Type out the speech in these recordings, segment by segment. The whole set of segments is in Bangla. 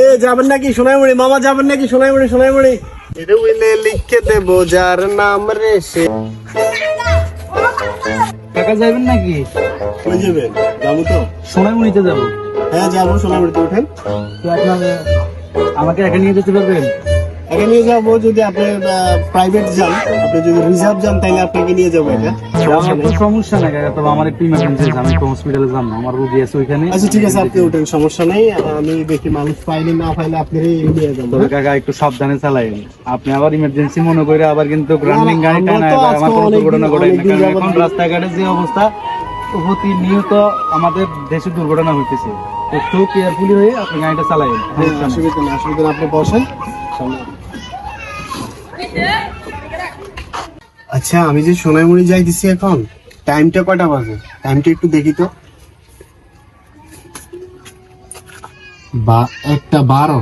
এ যাবেন নাকি সোনাইমুড়ি? মামা যাবেন নাকি সোনাইমুড়ি সোনাইমুড়ি? উইলে লিখে দেবো যার নাম রে সে কাকা যাবেন নাকি? কই যাবেন? যাব তো। সোনাইমুড়িতে যাব। হ্যাঁ যাব সোনাইমুড়িতে ওঠেন তো আপনার আমাকে একা নিয়ে যেতে পারবেন? নিয়ে যাব যদি আপনি প্রাইভেট যান আপনি যদি রিজার্ভ যান তাহলে আপনাকে নিয়ে যাব এটা। আমার তো সমস্যা নাই কাকা তবে আমার একটু ইমার্জেন্সি আমি একটু হসপিটালে যাব আমার রোগী আছে ওইখানে। আচ্ছা ঠিক আছে আপনি উঠেন সমস্যা নেই আমি দেখি মানুষ পাইলে না পাইলে আপনি নিয়ে যাব। তবে কাকা একটু সাবধানে চালাইন আপনি আবার ইমার্জেন্সি মনে করে আবার কিন্তু রানিং গাড়ি টানা আমার কোনো দুর্ঘটনা অনেকদিন- না কারণ এখন রাস্তাঘাটে যে অবস্থা প্রতিনিয়ত আমাদের দেশে দুর্ঘটনা হইতেছে। একটু কেয়ারফুলি হয়ে আপনি গাড়িটা চালাইন হ্যাঁ, অসুবিধা আপনি বসেন। আচ্ছা আমি যে সোনাইমুড়ি যাইতেছি এখন টাইমটা কয়টা বাজে? টাইমটা একটু দেখি তো। বা একটা বারো।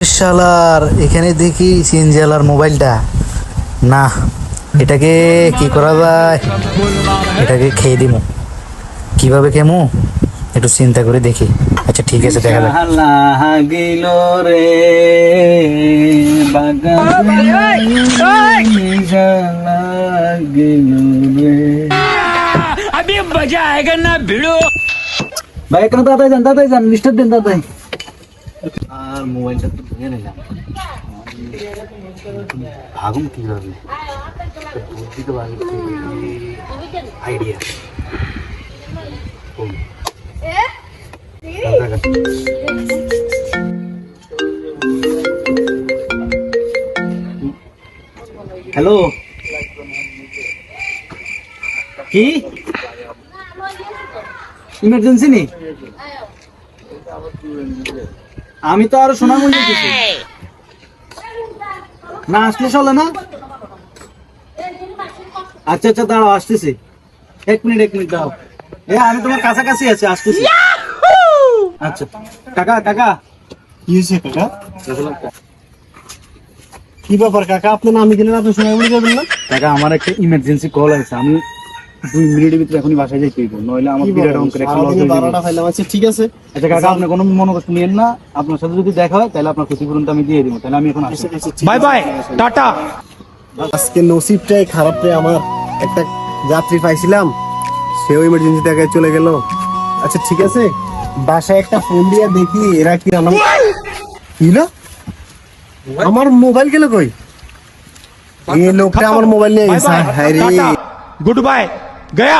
শালার এখানে দেখি সিনজালার মোবাইলটা। না এটাকে কি করা যায়? এটাকে খেয়ে দিমু। কীভাবে খেমু? একটু চিন্তা করে দেখি। আচ্ছা ঠিক আছে দেখা যাক। লাগিল রে লাগিল রে ভাই এখানে দাদাই যান দাদাই যান লিস্টার দেন দাদাই আর মোবাইলটা তো ধুয়ে নিলাম ভাগুম কীভাবে বুদ্ধি তো ভালো আইডিয়া হ্যালো? কি? ইমার্জেন্সি নেই আমি তো আরও সোনামুড়ি যেতেছি না আসলে চলে না? আচ্ছা আচ্ছা দাঁড়াও আসতেছি। এক মিনিট এক মিনিট দাও এ আমি তোমার কাছাকাছি আছি আসতেছি। আচ্ছা। কাকা কাকা। কি হয়েছে কাকা? কি ব্যাপার কাকা? আপনার নাম দিলেন আপনি যাবেন না? কাকা আমার একটা ইমার্জেন্সি কল আছে। আমি দুই মিনিটের ভিতরে এখনই বাসায় হইব নইলে আমার বিরাট অঙ্কের একটা লস হয়ে যাবে। বারোটা ফাইলাম আচ্ছা ঠিক আছে। আচ্ছা কাকা আপনি কোনো মনে কষ্ট নিয়েন না। আপনার সাথে যদি দেখা হয় তাহলে আপনার ক্ষতিপূরণটা আমি দিয়ে দিব। তাহলে আমি এখন আসি। বাই বাই টাটা আজকে নসিবটাই খারাপ রে আমার। একটা যাত্রী পাইছিলাম সেও ইমার্জেন্সি টাকায় চলে গেল। আচ্ছা ঠিক আছে। বাসায় একটা ফোন দিয়ে দেখি এরা কি আমার কি না? আমার মোবাইল গেল কই? এই লোকটা আমার মোবাইল নিয়ে গেছে হ্যাঁ রে। Good bye Gaya